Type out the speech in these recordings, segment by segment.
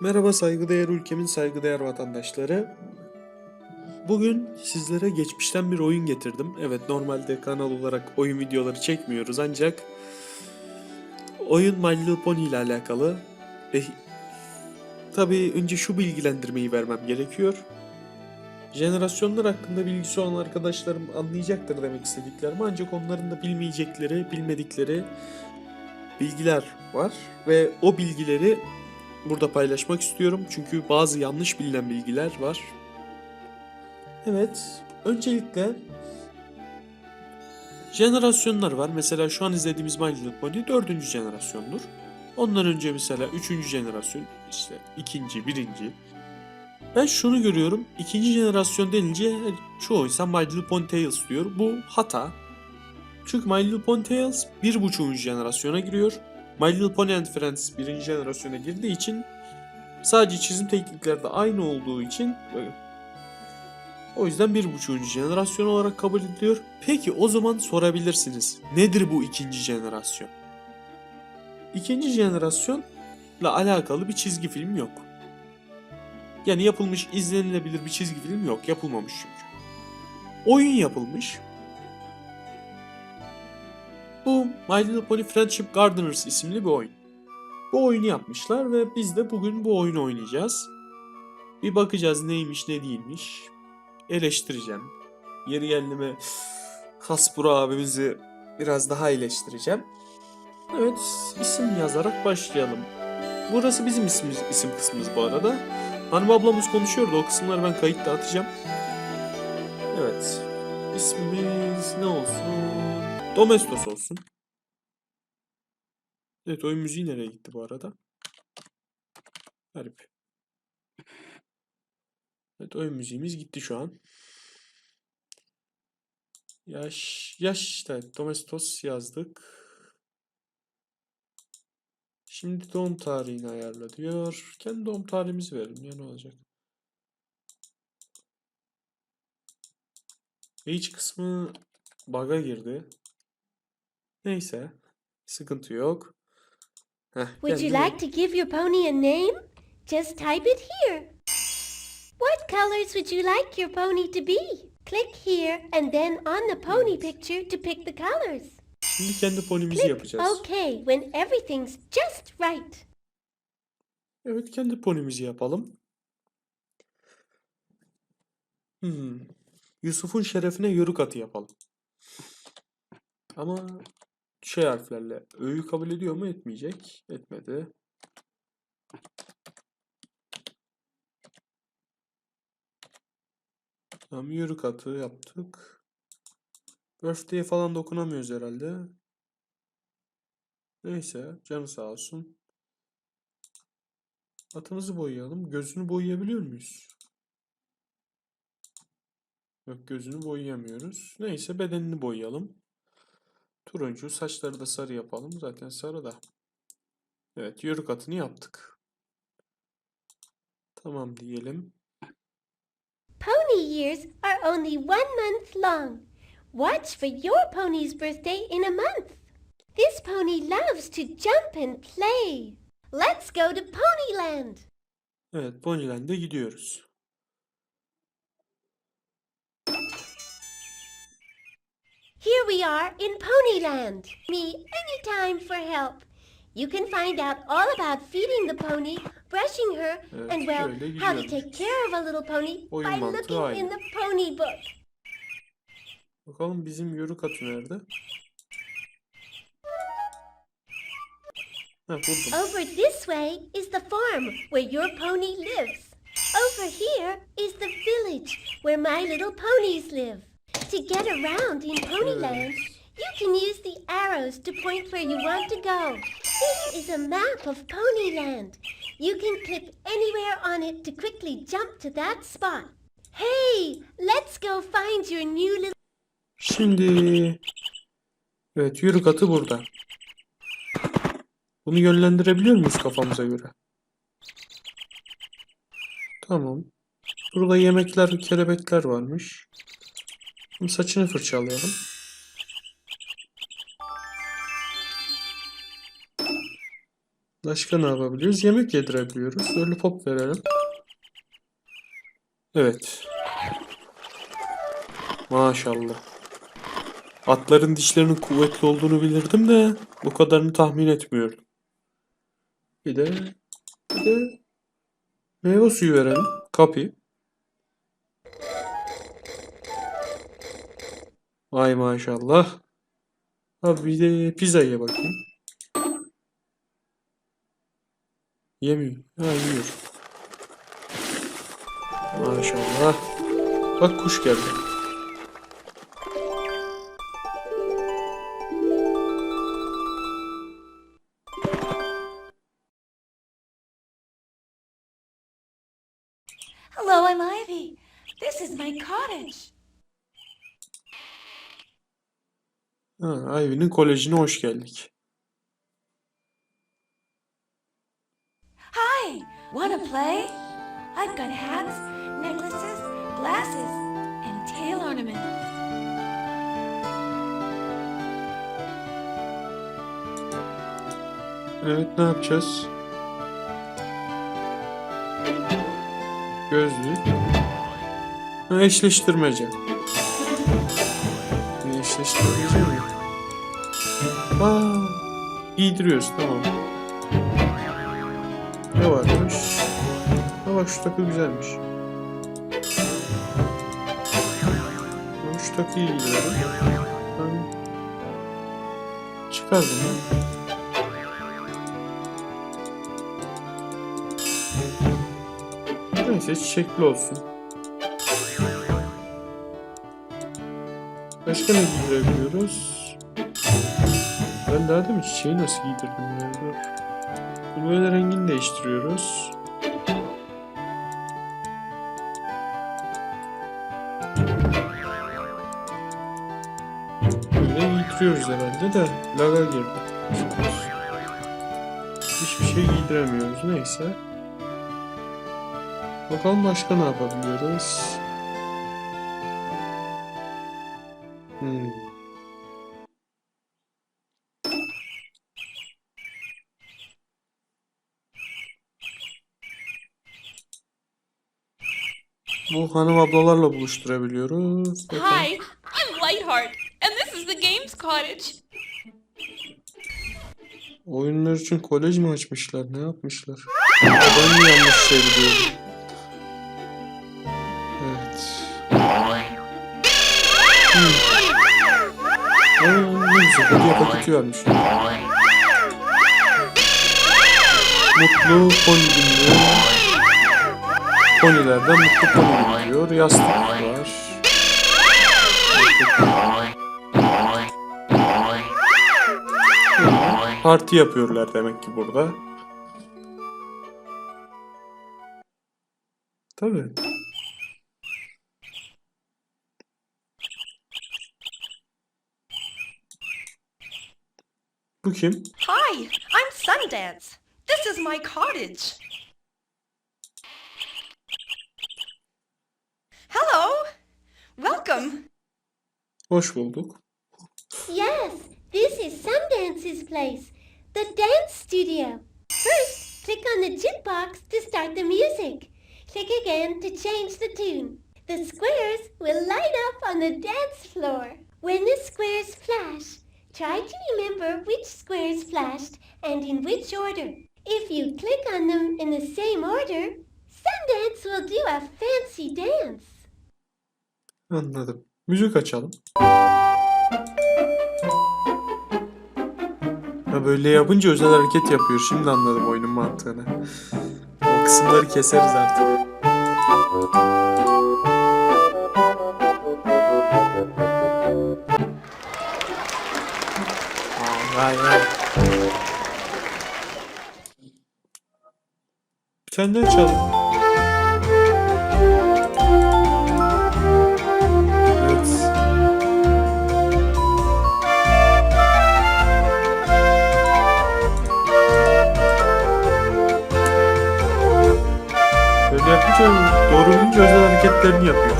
Merhaba saygıdeğer ülkemin saygıdeğer vatandaşları. Bugün sizlere geçmişten bir oyun getirdim. Evet normalde kanal olarak oyun videoları çekmiyoruz ancak oyun My Little Pony ile alakalı. E, tabii önce şu bilgilendirmeyi vermem gerekiyor. Jenerasyonlar hakkında bilgisi olan arkadaşlarım anlayacaktır demek istediklerimi ancak onların da bilmeyecekleri, bilmedikleri bilgiler var ve o bilgileri burada paylaşmak istiyorum çünkü bazı yanlış bilinen bilgiler var. Evet, öncelikle jenerasyonlar var. Mesela şu an izlediğimiz My Little Pony dördüncü jenerasyondur. Ondan önce mesela üçüncü jenerasyon, işte ikinci, birinci. Ben şunu görüyorum, ikinci jenerasyon denince çoğu insan My Little Pony Tales diyor. Bu hata. Çünkü My Little Pony Tales bir buçuğuncu jenerasyona giriyor. My Little Pony and Friends birinci jenerasyona girdiği için sadece çizim teknikleri de aynı olduğu için. O yüzden bir buçuğuncu jenerasyon olarak kabul ediliyor. Peki o zaman sorabilirsiniz. Nedir bu ikinci jenerasyon? İkinci jenerasyonla alakalı bir çizgi film yok. Yani yapılmış izlenilebilir bir çizgi film yok. Yapılmamış çünkü. Oyun yapılmış. Bu My Little Pony Friendship Gardeners isimli bir oyun. Bu oyunu yapmışlar ve biz de bugün bu oyunu oynayacağız. Bir bakacağız neymiş ne değilmiş. Eleştireceğim. Yeri geldi mi Hasbro abimizi biraz daha eleştireceğim. Evet isim yazarak başlayalım. Burası bizim ismimiz, isim kısmımız bu arada. Hanım ablamız konuşuyordu o kısımları ben kayıtta atacağım. Evet. İsmimiz ne olsun? Domestos olsun. Evet oyun müziği nereye gitti bu arada? Garip. Evet oyun müziğimiz gitti şu an. Yaş, yaş işte Domestos yazdık. Şimdi doğum tarihini ayarla diyor. Kendi doğum tarihimizi verelim ya ne olacak? Age kısmı bug'a girdi. Neyse. Sıkıntı yok. Heh, Would you like to give your pony a name? Just type it here. What colors would you like your pony to be? Click here and then on the pony picture to pick the colors. Şimdi kendi ponimizi Click yapacağız. OK when everything's just right. Evet kendi ponimizi yapalım. Hmm. Yusuf'un şerefine yörük atı yapalım. Ama şey harflerle ö'yü kabul ediyor mu etmeyecek. Etmedi. Tamam yörük atı yaptık. Birthday'e falan dokunamıyoruz herhalde. Neyse canı sağ olsun. Atımızı boyayalım. Gözünü boyayabiliyor muyuz? Yok gözünü boyayamıyoruz. Neyse bedenini boyayalım. Turuncu saçları da sarı yapalım. Zaten sarı da. Evet yörük atını yaptık. Tamam diyelim. Pony years are only one month long. Watch for your pony's birthday in a month. This pony loves to jump and play. Let's go to Ponyland. Evet Ponyland'e gidiyoruz. We are in Ponyland. Me anytime for help. You can find out all about feeding the pony, brushing her, uh, Evet, and well, how to take care of a little pony Oyun by looking aynı. in the pony book. Bakalım bizim yörük atı nerede? Buldum. Over this way is the farm where your pony lives. Over here is the village where my little ponies live. To get around in Ponyland, you can use the arrows to point where you want to go. This is a map of Ponyland. You can click anywhere on it to quickly jump to that spot. Hey, let's go find your new little Şimdi evet yörük atı burada. Bunu yönlendirebiliyor muyuz kafamıza göre? Tamam. Burada yemekler, kelebekler varmış. Şimdi saçını fırçalayalım. Başka ne yapabiliyoruz? Yemek yedirebiliyoruz. Lollipop verelim. Evet. Maşallah. Atların dişlerinin kuvvetli olduğunu bilirdim de bu kadarını tahmin etmiyordum. Bir de bir de meyve suyu verelim. Kapı. Vay maşallah. Abi bir de pizza ye bakayım. Yemiyor. Ha yiyor. Maşallah. Bak kuş geldi. Ha, Ivy'nin kolejine hoş geldik. Hi, wanna play? I've got hats, necklaces, glasses, and tail ornaments. Evet ne yapacağız? Gözlük. Ha, eşleştirmece. Eşleştirmece giydiriyoruz tamam. Ne varmış? Ha bak şu takı güzelmiş. Ha, Şu takıyı giydirelim. Tamam. Çıkar bunu. Neyse çiçekli olsun. Başka ne giydirebiliyoruz? Ben daha demin çiçeği nasıl giydirdim ya? Dur. Bunu rengini değiştiriyoruz. Böyle giydiriyoruz herhalde de laga girdi. Hiçbir şey giydiremiyoruz neyse. Bakalım başka ne yapabiliyoruz? Bu hanım ablalarla buluşturabiliyoruz. Bakalım. Hi, I'm Lightheart, and this is the Games Cottage. Oyunlar için kolej mi açmışlar? Ne yapmışlar? Ben mi yanlış şey biliyorum? Evet. Hmm. Aa, ne güzel. Hediye paketi vermiş. Mutlu pony günlüğü. Ponilerden mutlu pony günü diyor. Yastık var. Parti yapıyorlar demek ki burada. Tabii. Bu kim? Hi, I'm Sundance. This is my cottage. Welcome. Hoş bulduk. Yes, this is Sundance's place, the dance studio. First, click on the jukebox to start the music. Click again to change the tune. The squares will light up on the dance floor. When the squares flash, try to remember which squares flashed and in which order. If you click on them in the same order, Sundance will do a fancy dance. Anladım. Müzik açalım. Ha böyle yapınca özel hareket yapıyor. Şimdi anladım oyunun mantığını. O kısımları keseriz artık. Vay vay. Tane daha çalın. Hareketlerini yapıyor.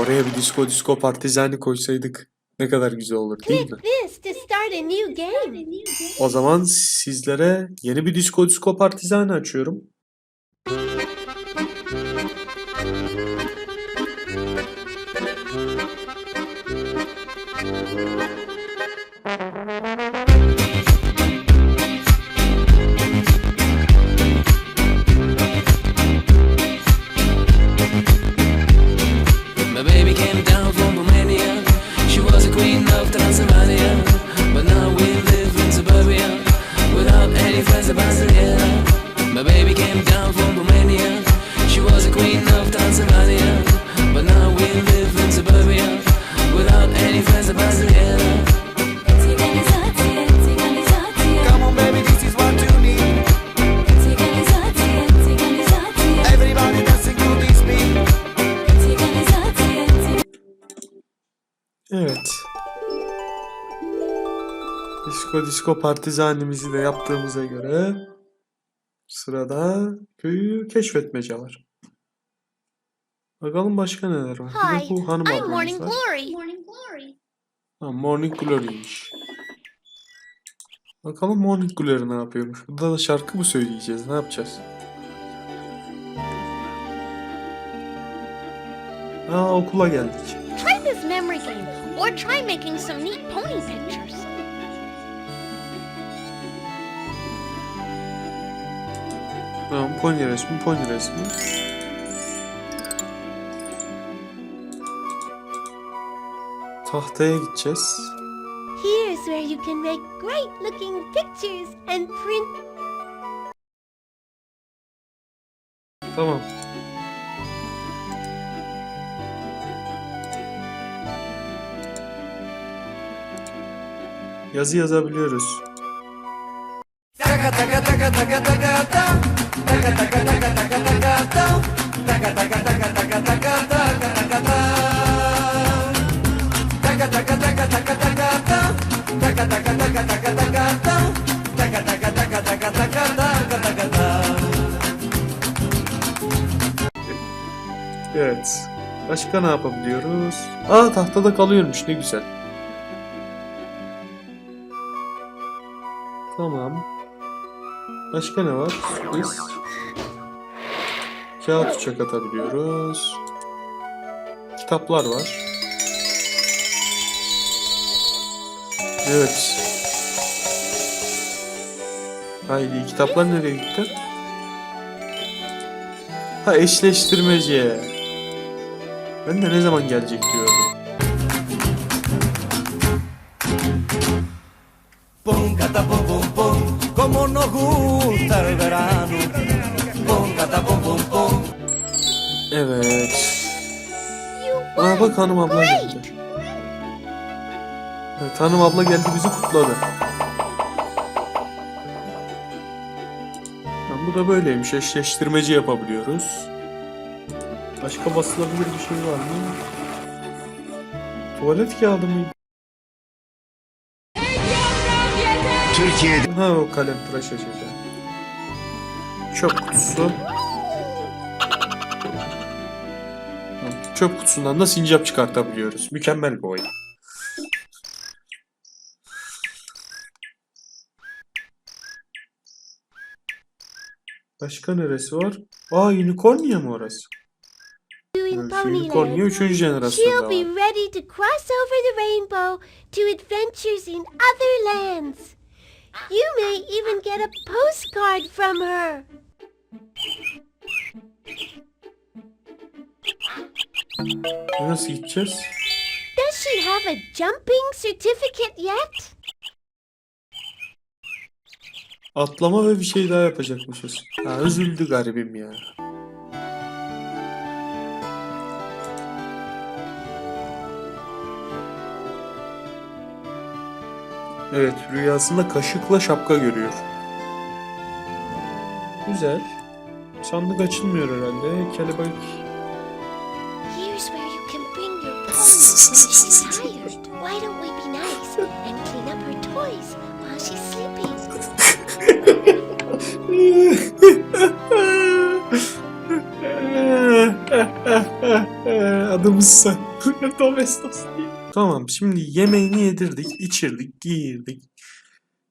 Oraya bir disco disco partizani koysaydık ne kadar güzel olur değil mi? Click this to start a new game. O zaman sizlere yeni bir disco disco partizani açıyorum. Disco disco partizanimizi de yaptığımıza göre sırada köyü keşfetmece var. Bakalım başka neler var. Bir de Hi, bu hanım I'm Morning var. Glory. Ha, Morning Glory'ymiş. Bakalım Morning Glory ne yapıyormuş. Burada da şarkı mı söyleyeceğiz? Ne yapacağız? Aa okula geldik. Try this memory game, or try making some neat pony pictures. Tamam pony resmi, pony resmi. Tahtaya gideceğiz. Here's where you can make great looking pictures and print. Tamam. Yazı yazabiliyoruz. Taka taka taka Evet. Başka ne yapabiliyoruz? Aa tahtada kalıyormuş ne güzel. Tamam. Başka ne var? Biz kağıt uçak atabiliyoruz. Kitaplar var. Evet. Haydi kitaplar nereye gitti? Ha eşleştirmece. Ben de ne zaman gelecek diyordum. Pum, cata, pum, pum, pum, como nos gusta el verano. Pum, cata, pum, pum, pum. Evet. Aa bak hanım abla geldi. Evet hanım abla geldi bizi kutladı. Bu da böyleymiş. Eşleştirmeci yapabiliyoruz. Başka basılabilir bir şey var mı? Tuvalet kağıdı mı? Türkiye'de Ha o kalem tıraş açacağım. Çöp kutusu. Çöp kutusundan da sincap çıkartabiliyoruz. Mükemmel bir oyun. Başka neresi var? Aa Unicornia mı orası? Unicornia 3. jenerasyonda She'll be var. ready to cross over the rainbow to adventures in other lands. You may even get a postcard from her. Nasıl gideceğiz? Does she have a jumping certificate yet? Atlama ve bir şey daha yapacakmışız. Ha, üzüldü garibim ya. Evet, rüyasında kaşıkla şapka görüyor. Güzel. Sandık açılmıyor herhalde. Kelebek. Here's where you can bring your Adamız sen. Domestos. Tamam şimdi yemeğini yedirdik, içirdik, giyirdik,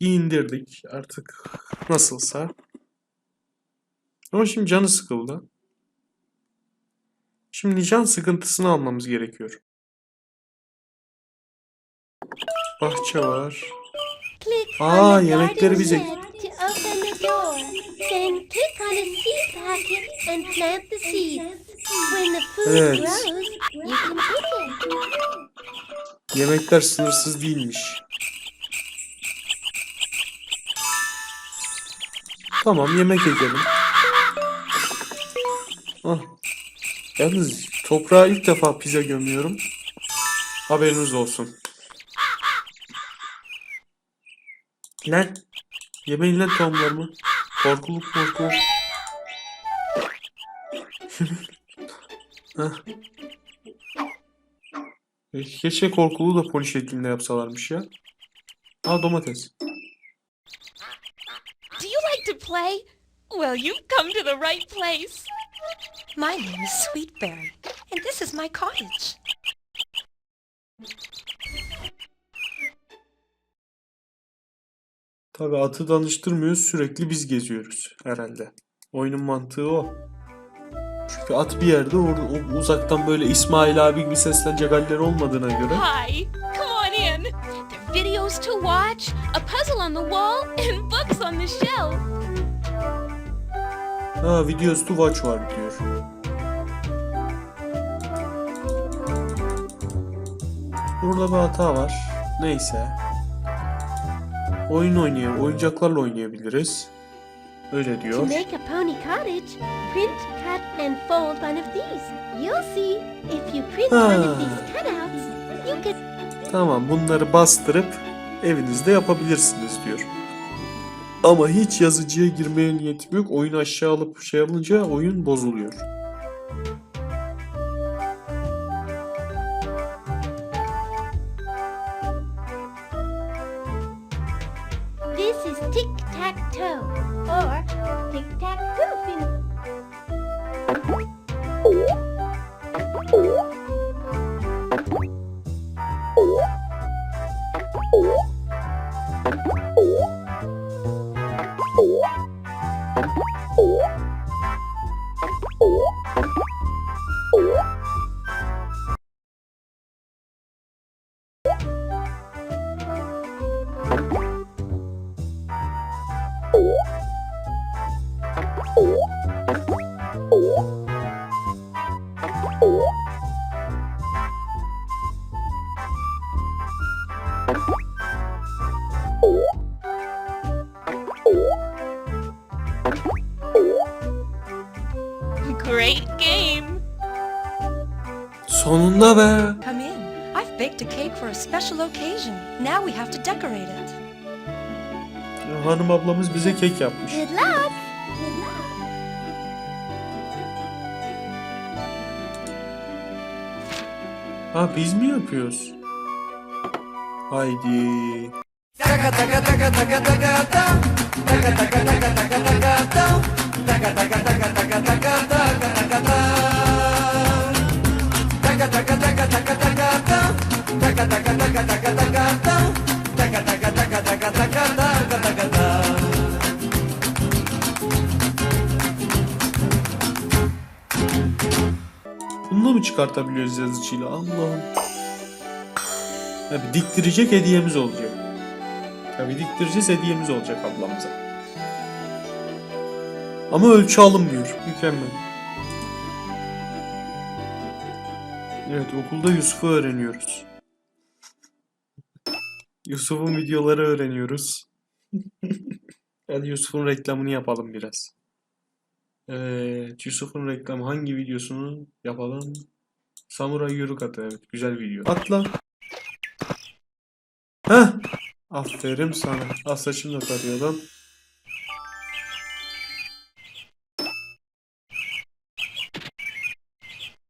giyindirdik artık nasılsa. Ama şimdi canı sıkıldı. Şimdi can sıkıntısını almamız gerekiyor. Bahçe var. Aa, yemekleri bize- Then click on a seed packet and plant the seeds. When the food Evet. grows, you can pick it. Yemekler sınırsız değilmiş. Tamam yemek ekelim. Ah. Yalnız toprağa ilk defa pizza gömüyorum. Haberiniz olsun. Lan. Yemeyin lan tohumlarımı. Korkuluk. Hah. E, Keşke korkulu da poli şeklinde yapsalarmış ya. Aa domates. Do you like to play? Well, you've come to the right place. My name is Sweetberry, and this is my cottage. Tabi atı danıştırmıyoruz sürekli biz geziyoruz herhalde. Oyunun mantığı o. Çünkü at bir yerde orada o uzaktan böyle İsmail abi gibi seslenecek halleri olmadığına göre. Hi, come on in. There are videos to watch, a puzzle on the wall, and books on the shelf. Ha videos to watch var diyor. Burada bir hata var. Neyse. Oyun oynayalım. Oyuncaklarla oynayabiliriz. Öyle To diyor. make a pony cottage, print, cut, and fold one of these. You'll see, if you print one of these cutouts, you can Tamam bunları bastırıp evinizde yapabilirsiniz diyor. Ama hiç yazıcıya girmeye niyetim yok. Oyunu aşağı alıp şey alınca oyun bozuluyor. Have to decorate it. Hanım ablamız bize kek yapmış. Good luck! Ha biz mi yapıyoruz? Haydi. Taka taka taka taka taka ta. Taka taka taka taka taka ta. Taka taka taka taka taka ta. Taka ta. Taka taka taka taka taka ta. Taka taka taka taka taka ta. Çıkartabiliyoruz yazıcıyla? Allah'ım. Tabii diktirecek hediyemiz olacak. Tabii diktireceğiz hediyemiz olacak ablamıza. Ama ölçü alınmıyor. Mükemmel. Evet okulda Yusuf'u öğreniyoruz. Yusuf'un videoları öğreniyoruz. Hadi Yusuf'un reklamını yapalım biraz. Evet, Yusuf'un reklamı hangi videosunu yapalım? Samuray yürük atı evet güzel video. Atla. Heh. Aferin sana. Az saçını da tarıyordum.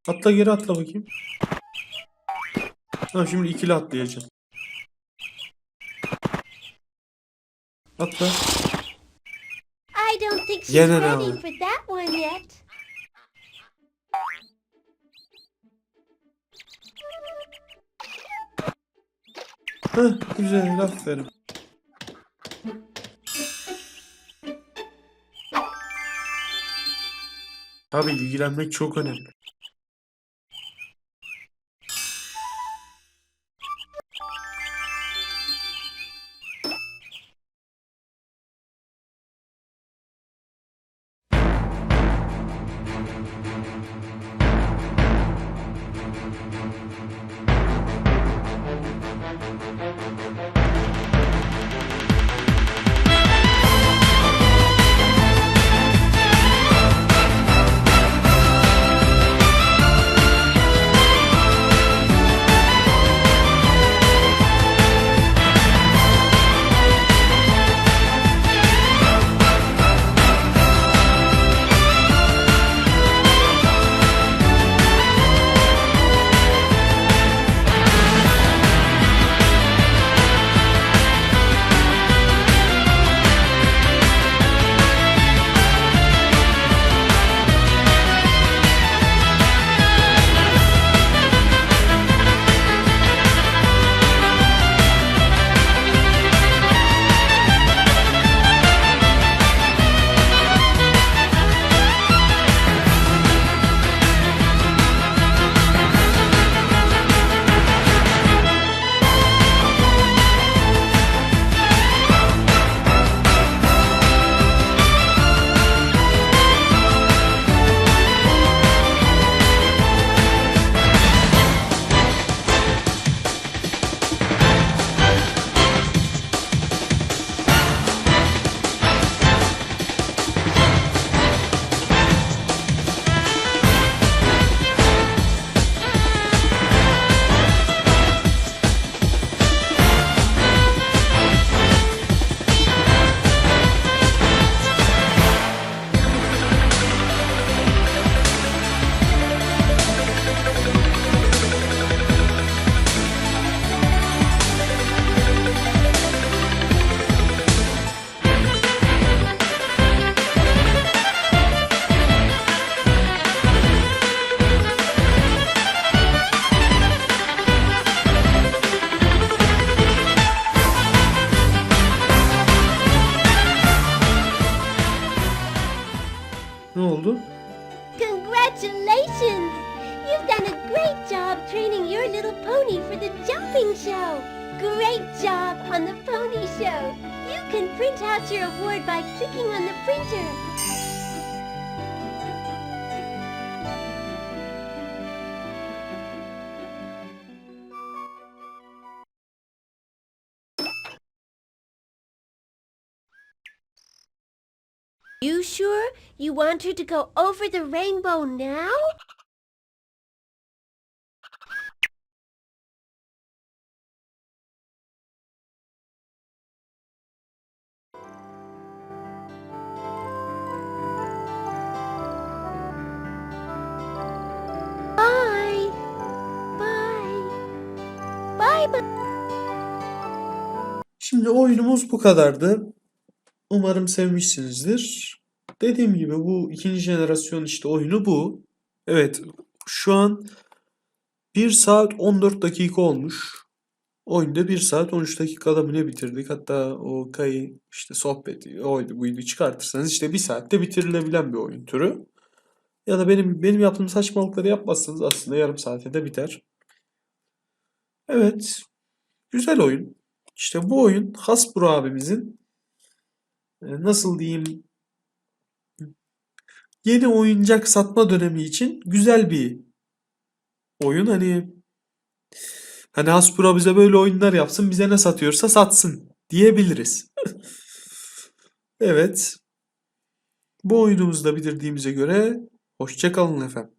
Atla geri atla bakayım. Tamam şimdi ikili atlayacağım. Atla. I don't think she's Yine ne ready var? for that one yet. Heh, güzel aferin. Tabii ilgilenmek çok önemli. You sure you want her to go over the rainbow now? Bye. Bye. Bye. Şimdi oyunumuz bu kadardı. Umarım sevmişsinizdir. Dediğim gibi bu ikinci jenerasyon işte oyunu bu. Evet şu an 1 saat 14 dakika olmuş. Oyunda 1 saat 13 dakikada mı ne bitirdik? Hatta o kayı işte sohbeti oydu buydu çıkartırsanız işte 1 saatte bitirilebilen bir oyun türü. Ya da benim benim yaptığım saçmalıkları yapmazsanız aslında yarım saatte de biter. Evet. Güzel oyun. İşte bu oyun Hasbro abimizin nasıl diyeyim yeni oyuncak satma dönemi için güzel bir oyun. Hani hani Hasbro bize böyle oyunlar yapsın, bize ne satıyorsa satsın diyebiliriz. Evet. Bu oyunumuzu da bitirdiğimize göre hoşça kalın efendim.